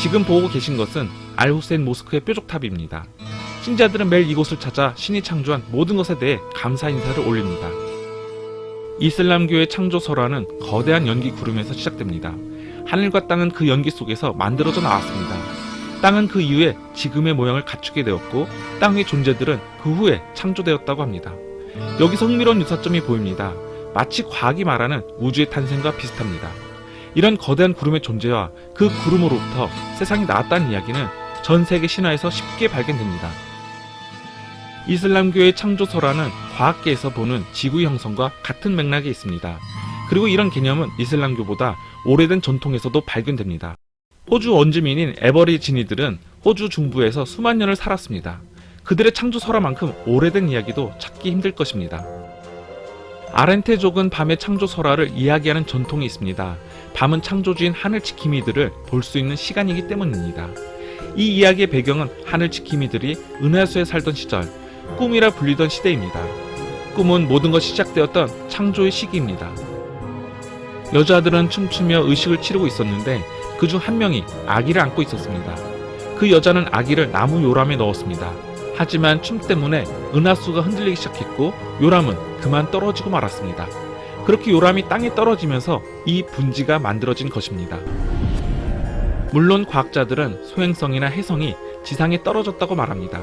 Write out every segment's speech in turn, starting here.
지금 보고 계신 것은 알후세인 모스크의 뾰족탑입니다. 신자들은 매일 이곳을 찾아 신이 창조한 모든 것에 대해 감사 인사를 올립니다. 이슬람교의 창조 설화는 거대한 연기 구름에서 시작됩니다. 하늘과 땅은 그 연기 속에서 만들어져 나왔습니다. 땅은 그 이후에 지금의 모양을 갖추게 되었고 땅의 존재들은 그 후에 창조되었다고 합니다. 여기서 흥미로운 유사점이 보입니다. 마치 과학이 말하는 우주의 탄생과 비슷합니다. 이런 거대한 구름의 존재와 그 구름으로부터 세상이 나왔다는 이야기는 전 세계 신화에서 쉽게 발견됩니다. 이슬람교의 창조설화는 과학계에서 보는 지구의 형성과 같은 맥락에 있습니다. 그리고 이런 개념은 이슬람교보다 오래된 전통에서도 발견됩니다. 호주 원주민인 에버리지니들은 호주 중부에서 수만 년을 살았습니다. 그들의 창조설화만큼 오래된 이야기도 찾기 힘들 것입니다. 아렌테족은 밤의 창조설화를 이야기하는 전통이 있습니다. 밤은 창조주인 하늘 지킴이들을 볼 수 있는 시간이기 때문입니다. 이 이야기의 배경은 하늘 지킴이들이 은하수에 살던 시절, 꿈이라 불리던 시대입니다. 꿈은 모든 것이 시작되었던 창조의 시기입니다. 여자들은 춤추며 의식을 치르고 있었는데 그 중 한 명이 아기를 안고 있었습니다. 그 여자는 아기를 나무 요람에 넣었습니다. 하지만 춤 때문에 은하수가 흔들리기 시작했고 요람은 그만 떨어지고 말았습니다. 그렇게 요람이 땅에 떨어지면서 이 분지가 만들어진 것입니다. 물론 과학자들은 소행성이나 해성이 지상에 떨어졌다고 말합니다.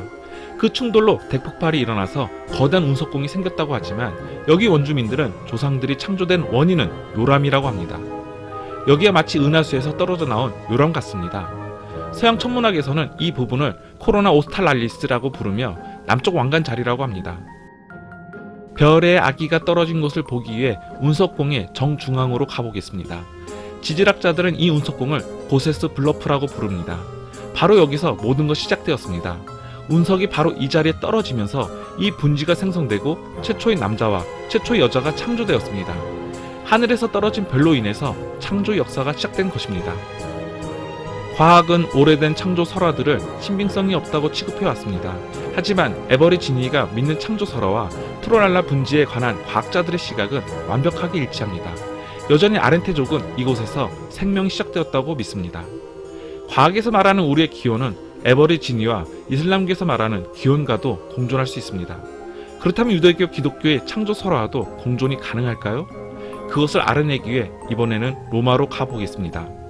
그 충돌로 대폭발이 일어나서 거대한 운석공이 생겼다고 하지만 여기 원주민들은 조상들이 창조된 원인은 요람이라고 합니다. 여기가 마치 은하수에서 떨어져 나온 요람 같습니다. 서양 천문학에서는 이 부분을 코로나 오스탈랄리스라고 부르며 남쪽 왕관 자리라고 합니다. 별의 아기가 떨어진 곳을 보기 위해 운석공의 정중앙으로 가보겠습니다. 지질학자들은 이 운석공을 고세스 블러프라고 부릅니다. 바로 여기서 모든 것이 시작되었습니다. 운석이 바로 이 자리에 떨어지면서 이 분지가 생성되고 최초의 남자와 최초의 여자가 창조되었습니다. 하늘에서 떨어진 별로 인해서 창조 역사가 시작된 것입니다. 과학은 오래된 창조 설화들을 신빙성이 없다고 취급해 왔습니다. 하지만 에버리 지니가 믿는 창조 설화와 트로랄라 분지에 관한 과학자들의 시각은 완벽하게 일치합니다. 여전히 아렌테족은 이곳에서 생명이 시작되었다고 믿습니다. 과학에서 말하는 우리의 기원은 에버리 지니와 이슬람교에서 말하는 기원과도 공존할 수 있습니다. 그렇다면 유대교 기독교의 창조 설화와도 공존이 가능할까요? 그것을 알아내기 위해 이번에는 로마로 가보겠습니다.